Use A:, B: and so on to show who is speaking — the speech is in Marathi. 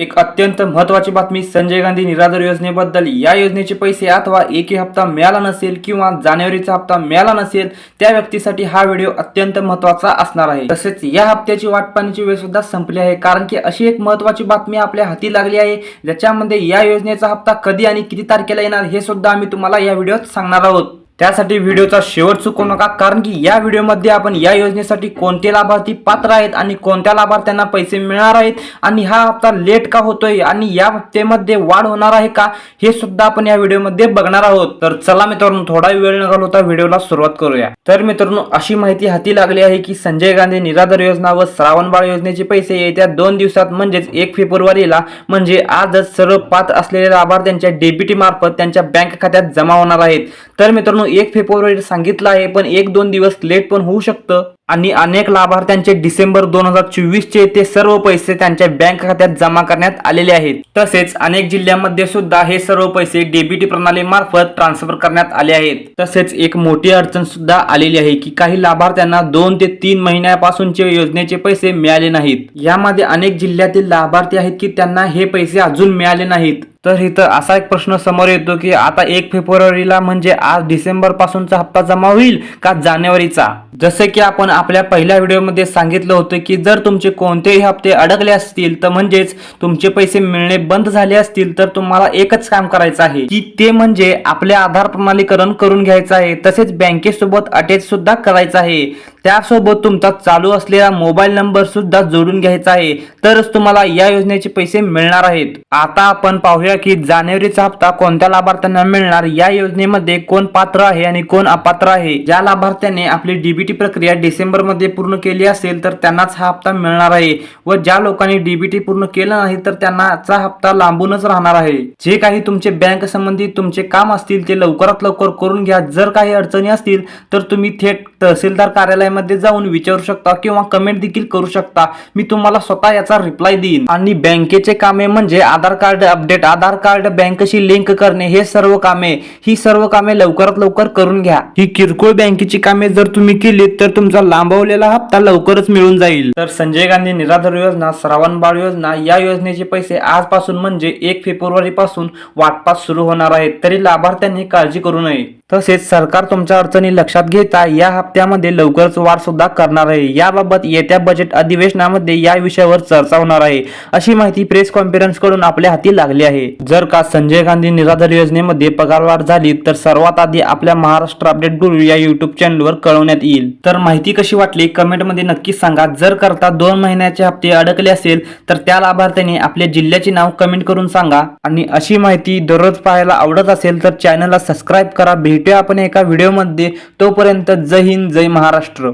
A: एक अत्यंत महत्वाची बातमी संजय गांधी निराधार योजनेबद्दल. या योजनेचे पैसे अथवा एकही हप्ता मिळाला नसेल किंवा जानेवारीचा हप्ता मिळाला नसेल त्या व्यक्तीसाठी हा व्हिडिओ अत्यंत महत्त्वाचा असणार आहे. तसेच या हप्त्याची वाट पाहण्याची वेळ सुद्धा संपली आहे कारण की अशी एक महत्वाची बातमी आपल्या हाती लागली आहे ज्याच्यामध्ये या योजनेचा हप्ता कधी आणि किती तारखेला येणार हे सुद्धा आम्ही तुम्हाला या व्हिडिओत सांगणार आहोत. त्यासाठी व्हिडिओचा शेवट चुकू नका कारण की या व्हिडिओमध्ये आपण या योजनेसाठी कोणते लाभार्थी पात्र आहेत आणि कोणत्या लाभार्थ्यांना पैसे मिळणार आहेत आणि हा हप्ता लेट का होतोय आणि या हप्त्यामध्ये वाढ होणार आहे का हे सुद्धा आपण या व्हिडिओमध्ये बघणार आहोत. तर चला मित्रांनो थोडा वेळ न घालवता व्हिडिओला सुरुवात करूया. तर मित्रांनो अशी माहिती हाती लागली आहे की संजय गांधी निराधार योजना व श्रावणबाळ योजनेचे पैसे येत्या दोन दिवसात म्हणजेच एक फेब्रुवारीला म्हणजे आजच सर्व पात्र असलेल्या लाभार्थ्यांच्या डेबिटी मार्फत त्यांच्या बँक खात्यात जमा होणार आहेत. तर मित्रांनो एक फेब्रुवारी सांगितलं आहे पण एक दोन दिवस लेट पण होऊ शकतं. आणि अनेक लाभार्थ्यांचे डिसेंबर दोन हजार चोवीस चे ते सर्व पैसे त्यांच्या बँक खात्यात जमा करण्यात आलेले आहेत. तसेच अनेक जिल्ह्यांमध्ये सुद्धा हे सर्व पैसे डेबिटी प्रणाली मार्फत ट्रान्सफर करण्यात आले आहेत. तसेच एक मोठी अडचण सुद्धा आलेली आहे की काही लाभार्थ्यांना दोन ते तीन महिन्यापासूनचे योजनेचे पैसे मिळाले नाहीत. यामध्ये अनेक जिल्ह्यातील लाभार्थी आहेत की त्यांना हे पैसे अजून मिळाले नाहीत. तर इथं असा एक प्रश्न समोर येतो की आता एक फेब्रुवारीला म्हणजे आज डिसेंबर पासूनचा हप्ता जमा होईल का जानेवारीचा? जसे की आपण आपल्या पहिल्या व्हिडिओमध्ये सांगितलं होतं की जर तुमचे कोणतेही हप्ते अडकले असतील तर म्हणजेच तुमचे पैसे मिळणे बंद झाले असतील तर तुम्हाला एकच काम करायचं आहे की ते म्हणजे आपले आधार प्रमाणीकरण करून घ्यायचं आहे तसेच बँकेसोबत अटॅच सुद्धा करायचं आहे. त्यासोबत तुमचा चालू असलेला मोबाईल नंबर सुद्धा जोडून घ्यायचा आहे तरच तुम्हाला या योजनेचे पैसे मिळणार आहेत. आता आपण पाहूया की जानेवारीचा हप्ता कोणत्या लाभार्थ्यांना मिळणार या योजनेमध्ये कोण पात्र आहे आणि कोण अपात्र आहे. ज्या लाभार्थ्याने आपली डीबीटी प्रक्रिया डिसेंबर मध्ये पूर्ण केली असेल तर त्यांनाच हा हप्ता मिळणार आहे. व ज्या लोकांनी डीबीटी पूर्ण केलं नाही तर त्यांनाचा हप्ता लांबूनच राहणार आहे. जे काही तुमचे बँक संबंधित तुमचे काम असतील ते लवकरात लवकर करून घ्या. जर काही अडचणी असतील तर तुम्ही थेट तहसीलदार कार्यालयामध्ये जाऊन विचारू शकता किंवा कमेंट देखील करू शकता. मी तुम्हाला स्वतः याचा रिप्लाय देईन. आणि बँकेचे कामे म्हणजे Aadhaar card update Aadhaar card बँकशी link करणे हे सर्व कामे. ही सर्व कामे लवकरात लवकर करून घ्या. ही किरकोळ बँकेची कामे जर तुम्ही केलीत तर तुमचा लांबवलेला हप्ता लवकरच मिळून जाईल. तर संजय गांधी निराधार योजना श्रावण बाळ योजना या योजनेचे पैसे आजपासून म्हणजे एक फेब्रुवारी पासून सुरू होणार आहेत. तरी लाभार्थ्यांनी काळजी करू नये. तसेच सरकार तुमच्या अडचणी लक्षात घेता या हप्त्यामध्ये लवकरच वाढ सुद्धा करणार आहे. याबाबत येत्या बजेट अधिवेशनामध्ये या विषयावर चर्चा होणार आहे अशी माहिती प्रेस कॉन्फरन्सकडून आपल्या हाती लागली आहे. जर का संजय गांधी निराधार योजनेमध्ये पगारवाढ झाली तर सर्वात आधी आपल्या महाराष्ट्र अपडेट गुरु या युट्यूब चॅनलवर कळवण्यात येईल. तर माहिती कशी वाटली? कमेंटमध्ये नक्की सांगा. जर करता दोन महिन्याचे हप्ते अडकले असेल तर त्या लाभार्थ्याने आपल्या जिल्ह्याचे नाव कमेंट करून सांगा. आणि अशी माहिती दररोज पाहायला आवडत असेल तर चॅनलला सबस्क्राईब करा. भेटूया आपण एका व्हिडिओमध्ये. तोपर्यंत जय हिंद जय महाराष्ट्र.